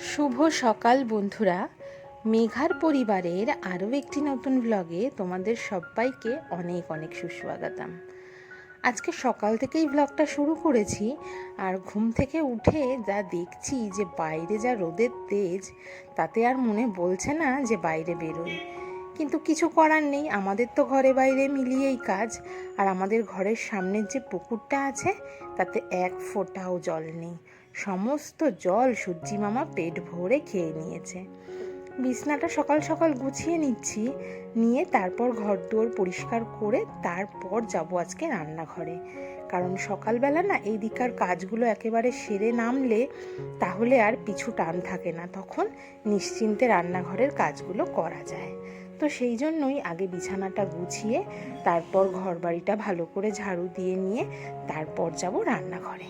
শুভ সকাল বন্ধুরা। মেঘার পরিবারের আরও একটি নতুন ব্লগে তোমাদের সবাইকে অনেক অনেক সুস্বাগতম। আজকে সকাল থেকেই ব্লগটা শুরু করেছি আর ঘুম থেকে উঠে যা দেখছি যে বাইরে যা রোদের তেজ, তাতে আর মনে বলছে না যে বাইরে বেরোই। কিন্তু কিছু করার নেই, আমাদের তো ঘরে বাইরে মিলিয়েই কাজ। আর আমাদের ঘরের সামনের যে পুকুরটা আছে, তাতে এক ফোঁটাও জল নেই। সমস্ত জল সূর্যি মামা পেট ভরে খেয়ে নিয়েছে। বিছনাটা সকাল সকাল গুছিয়ে নিচ্ছি, নিয়ে তারপর ঘর দুয়ার পরিষ্কার করে তারপর যাব আজকে রান্নাঘরে। কারণ সকালবেলা না এই দিকার কাজগুলো একেবারে সেরে নামলে তাহলে আর পিছু টান থাকে না, তখন নিশ্চিন্তে রান্নাঘরের কাজগুলো করা যায়। তো সেই জন্যই আগে বিছানাটা গুছিয়ে তারপর ঘর বাড়িটা ভালো করে ঝাড়ু দিয়ে নিয়ে তারপর যাব রান্নাঘরে।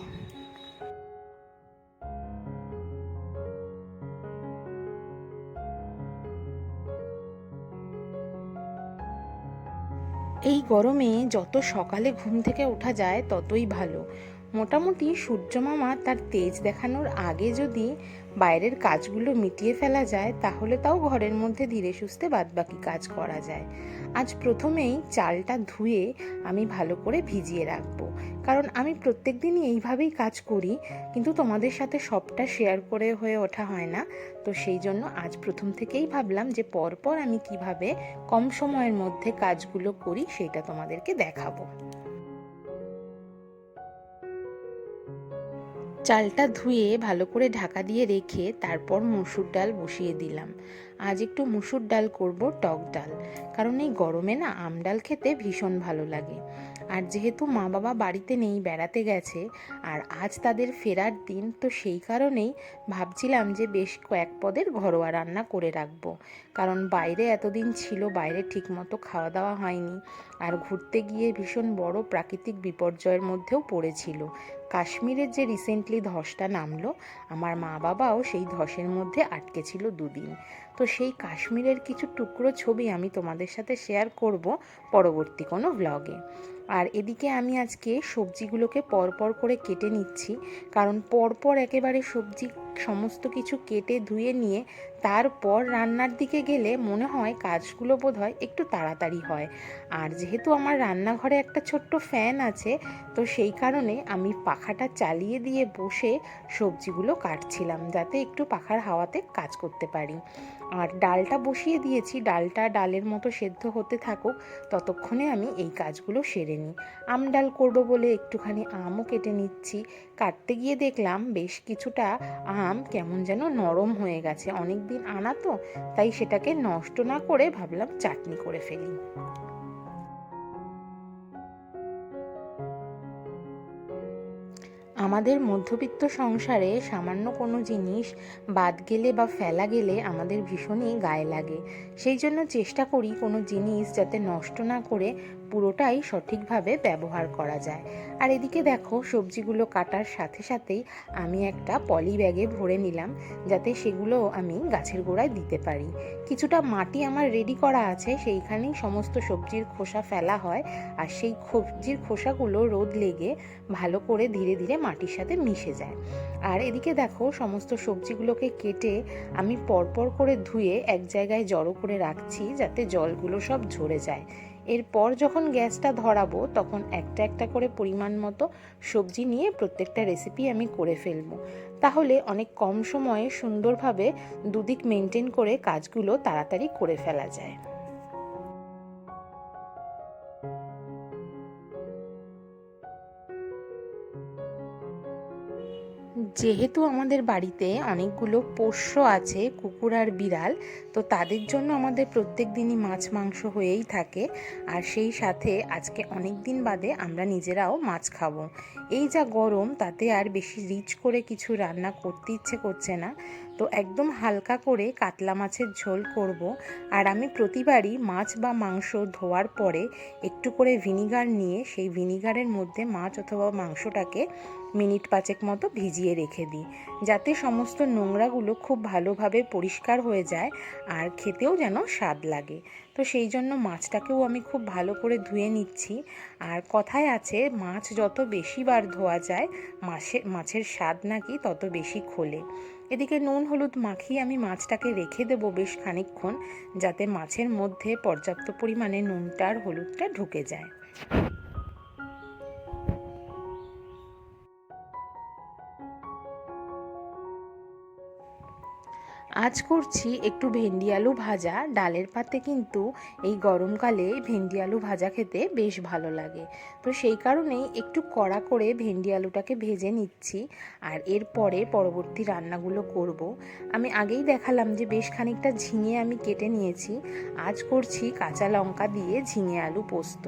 এই গরমে যত সকালে ঘুম থেকে ওঠা যায়, ততই ভালো। মোটামুটি সূর্য মামা তার তেজ দেখানোর আগে যদি বাইরের কাজগুলো মিটিয়ে ফেলা যায়, তাহলে তাও ঘরের মধ্যে ধীরে সুস্থে বাদবাকি কাজ করা যায়। আজ প্রথমেই চালটা ধুয়ে আমি ভালো করে ভিজিয়ে রাখব। কারণ আমি প্রত্যেক দিনই এইভাবেই কাজ করি, কিন্তু তোমাদের সাথে সবটা শেয়ার করে হয়ে ওঠা হয় না। তো সেই জন্য আজ প্রথম থেকেই ভাবলাম যে পরপর আমি কীভাবে কম সময়ের মধ্যে কাজগুলো করি, সেটা তোমাদেরকে দেখাবো। চালটা ধুয়ে ভালো করে ঢাকা দিয়ে রেখে তারপর মুসুর ডাল বসিয়ে দিলাম। আজ একটু মুসুর ডাল করব, টক ডাল। কারণ এই গরমে না আম ডাল খেতে ভীষণ ভালো লাগে। আর যেহেতু মা বাবা বাড়িতে নেই, বেড়াতে গেছে, আর আজ তাদের ফেরার দিন, তো সেই কারণেই ভাবছিলাম যে বেশ কয়েক পদের ঘরোয়া রান্না করে রাখব। কারণ বাইরে এতদিন ছিল, বাইরে ঠিকমতো খাওয়া দাওয়া হয়নি। আর ঘুরতে গিয়ে ভীষণ বড় প্রাকৃতিক বিপর্যয়ের মধ্যেও পড়েছিল। কাশ্মীরের যে রিসেন্টলি ধসটা নামলো, আমার মা বাবাও সেই ধসের মধ্যে আটকে ছিল দুদিন। তো সেই কাশ্মীরের কিছু টুকরো ছবি আমি তোমাদের সাথে শেয়ার করব পরবর্তী কোনো ব্লগে আর এদিকে আমি আজকে সবজিগুলোকে পরপর করে কেটে নিচ্ছি, কারণ পরপর একেবারে সবজি সমস্ত কিছু কেটে ধুয়ে নিয়ে তারপর রান্নার দিকে গেলে মনে হয় কাজগুলো বোধ হয় একটু তাড়াতাড়ি হয়। আর যেহেতু আমার রান্নাঘরে একটা ছোট্ট ফ্যান আছে, তো সেই কারণে আমি পাখাটা চালিয়ে দিয়ে বসে সবজিগুলো কাটছিলাম যাতে একটু পাখার হাওয়াতে কাজ করতে পারি। আর ডালটা বসিয়ে দিয়েছি, ডালটা ডালের মতো সেদ্ধ হতে থাকুক, ততক্ষণে আমি এই কাজগুলো সেরে নিই। আম ডাল করব বলে একটুখানি আমও কেটে নিচ্ছি। কাটতে গিয়ে দেখলাম বেশ কিছুটা আম কেমন যেন নরম হয়ে গেছে। অনেক দিন আনা তো, তাই সেটাকে নষ্ট না করে ভাবলাম চাটনি করে ফেলি। আমাদের মধ্যবিত্ত সংসারে সামান্য কোনো জিনিস বাদ গেলে বা ফেলা গেলে আমাদের ভীষণই গায়ে লাগে। সেই জন্য চেষ্টা করি কোনো জিনিস যাতে নষ্ট না করে পুরোটাই সঠিকভাবে ব্যবহার করা যায়। আর এদিকে দেখো, সবজিগুলো কাটার সাথে সাথেই আমি একটা পলি ব্যাগে ভরে নিলাম, যাতে সেগুলো আমি গাছের গোড়ায় দিতে পারি। কিছুটা মাটি আমার রেডি করা আছে, সেইখানেই সমস্ত সবজির খোসা ফেলা হয়, আর সেই সবজির খোসাগুলো রোদ লেগে ভালো করে ধীরে ধীরে মাটির সাথে মিশে যায়। আর এদিকে দেখো, সমস্ত সবজিগুলোকে কেটে আমি পরপর করে ধুয়ে এক জায়গায় জড়ো করে রাখছি, যাতে জলগুলো সব ঝরে যায়। এরপর যখন গ্যাসটা ধরাবো, তখন একটা একটা করে পরিমাণ মতো সবজি নিয়ে প্রত্যেকটা রেসিপি আমি করে ফেলব। তাহলে অনেক কম সময়ে সুন্দরভাবে দুদিক মেনটেন করে কাজগুলো তাড়াতাড়ি করে ফেলা যায়। যেহেতু আমাদের বাড়িতে অনেকগুলো পোষ্য আছে, কুকুর আর বিড়াল, তো তাদের জন্য আমাদের প্রত্যেক দিনই মাছ, মাংস হয়েই থাকে। আর সেই সাথে আজকে অনেক দিন বাদে আমরা নিজেরাও মাছ খাব। এই যা গরম, তাতে আর বেশি রিচ করে কিছু রান্না করতে ইচ্ছে করছে না। তো একদম হালকা করে কাতলা মাছের ঝোল করব। আর আমি প্রতিবারই মাছ বা মাংস ধোয়ার পরে একটু করে ভিনিগার নিয়ে সেই ভিনিগারের মধ্যে মাছ অথবা মাংসটাকে মিনিট পাঁচেক মতো ভিজিয়ে রেখে দিই। যাতে সমস্ত নোংরাগুলো খুব ভালোভাবে পরিষ্কার হয়ে যায় আর খেতেও যেন স্বাদ লাগে। তো সেই জন্য মাছটাকেও আমি খুব ভালো করে ধুয়ে নিচ্ছি। আর কথায় আছে, মাছ যত বেশিবার ধোয়া যায় মাছের মাছের স্বাদ নাকি তত বেশি খোলে। এদিকে নুন, হলুদ মাখিয়ে আমি মাছটাকে রেখে দেব বেশ খানিকক্ষণ, যাতে মাছের মধ্যে পর্যাপ্ত পরিমাণে নুনটা আর হলুদটা ঢুকে যায়। আজ করছি একটু ভেন্ডি আলু ভাজা। ডালের পাতে কিন্তু এই গরমকালে ভেন্ডি আলু ভাজা খেতে বেশ ভালো লাগে। তো সেই কারণেই একটু কড়া করে ভেন্ডি আলুটাকে ভেজে নিচ্ছি আর এরপরে পরবর্তী রান্নাগুলো করব। আমি আগেই দেখালাম যে বেশ খানিকটা ঝিঙে আমি কেটে নিয়েছি। আজ করছি কাঁচা লঙ্কা দিয়ে ঝিঙে আলু পোস্ত।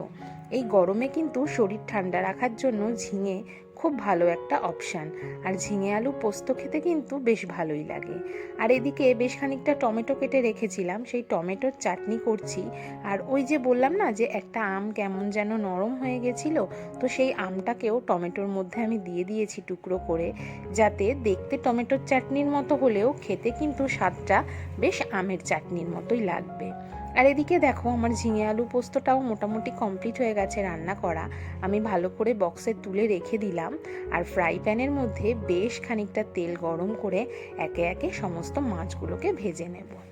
এই গরমে কিন্তু শরীর ঠান্ডা রাখার জন্য ঝিঙে খুব ভালো একটা অপশান আর ঝিঙে আলু পোস্ত খেতে কিন্তু বেশ ভালোই লাগে। আর এদিকে বেশ খানিকটা টমেটো কেটে রেখেছিলাম, সেই টমেটোর চাটনি করছি। আর ওই যে বললাম না যে একটা আম কেমন যেন নরম হয়ে গেছিল, তো সেই আমটাকেও টমেটোর মধ্যে আমি দিয়ে দিয়েছি টুকরো করে, যাতে দেখতে টমেটোর চাটনির মতো হলেও খেতে কিন্তু স্বাদটা বেশ আমের চাটনির মতোই লাগবে। আর এদিকে দেখো, আমার ঝিঙে আলু পোস্তটাও মোটামুটি কমপ্লিট হয়ে গেছে রান্না করা। আমি ভালো করে বক্সে তুলে রেখে দিলাম। আর ফ্রাই প্যানের মধ্যে বেশ খানিকটা তেল গরম করে একে একে সমস্ত মাছগুলোকে ভেজে নেব।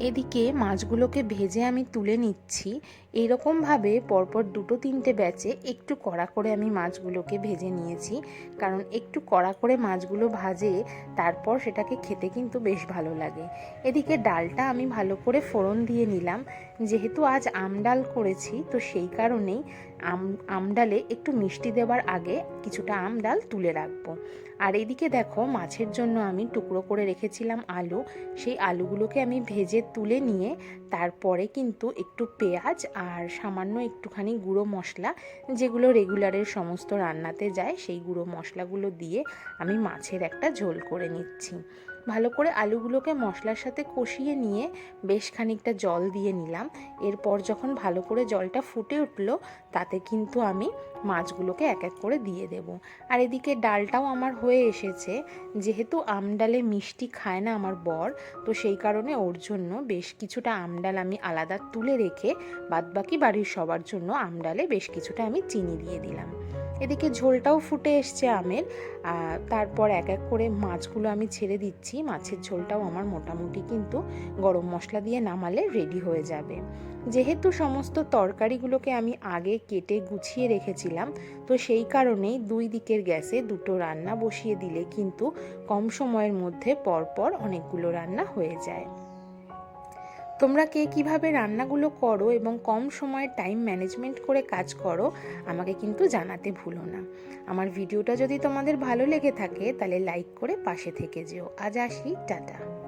এদিকে মাছগুলোকে ভেজে আমি তুলে নিচ্ছি। এরকমভাবে পরপর দুটো তিনটে ব্যাচে একটু কড়া করে আমি মাছগুলোকে ভেজে নিয়েছি। কারণ একটু কড়া করে মাছগুলো ভাজে তারপর সেটাকে খেতে কিন্তু বেশ ভালো লাগে। এদিকে ডালটা আমি ভালো করে ফোড়ন দিয়ে নিলাম। যেহেতু আজ আম ডাল করেছি, তো সেই কারণেই আম আমডালে একটু মিষ্টি দেওয়ার আগে কিছুটা আম ডাল তুলে রাখব। আর এদিকে দেখো, মাছের জন্য আমি টুকরো করে রেখেছিলাম আলু। সেই আলুগুলোকে আমি ভেজে তুলে নিয়ে তারপরে কিন্তু একটু পেঁয়াজ আর সামান্য একটুখানি গুঁড়ো মশলা, যেগুলো রেগুলারের সমস্ত রান্নাতে যায়, সেই গুঁড়ো মশলাগুলো দিয়ে আমি মাছের একটা ঝোল করে নিচ্ছি। ভালো করে আলুগুলোকে মশলার সাথে কষিয়ে নিয়ে বেশ খানিকটা জল দিয়ে নিলাম। এরপর যখন ভালো করে জলটা ফুটে উঠল, তাতে কিন্তু আমি মাছগুলোকে এক এক করে দিয়ে দেব। আর এদিকে ডালটাও আমার হয়ে এসেছে। যেহেতু আমডালে মিষ্টি খায় না আমার বর, তো সেই কারণে ওর জন্য বেশ কিছুটা আমডাল আমি আলাদা তুলে রেখে বাদবাকি বাড়ির সবার জন্য আমডালে বেশ কিছুটা আমি চিনি দিয়ে দিলাম। এদিকে ঝোলটাও ফুটে এসছে আমের তারপর এক এক করে মাছগুলো আমি ছেড়ে দিচ্ছি। মাছের ঝোলটাও আমার মোটামুটি কিন্তু গরম মশলা দিয়ে নামালে রেডি হয়ে যাবে। যেহেতু সমস্ত তরকারিগুলোকে আমি আগে কেটে গুছিয়ে রেখেছিলাম, তো সেই কারণেই দুই দিকের গ্যাসে দুটো রান্না বসিয়ে দিলে কিন্তু কম সময়ের মধ্যে পরপর অনেকগুলো রান্না হয়ে যায়। তোমরা কে কীভাবে রান্নাগুলো করো এবং কম সময়ে টাইম ম্যানেজমেন্ট করে কাজ করো, আমাকে কিন্তু জানাতে ভুলো না। আমার ভিডিওটা যদি তোমাদের ভালো লেগে থাকে, তাহলে লাইক করে পাশে থেকে যেও। আজ আসি, টাটা।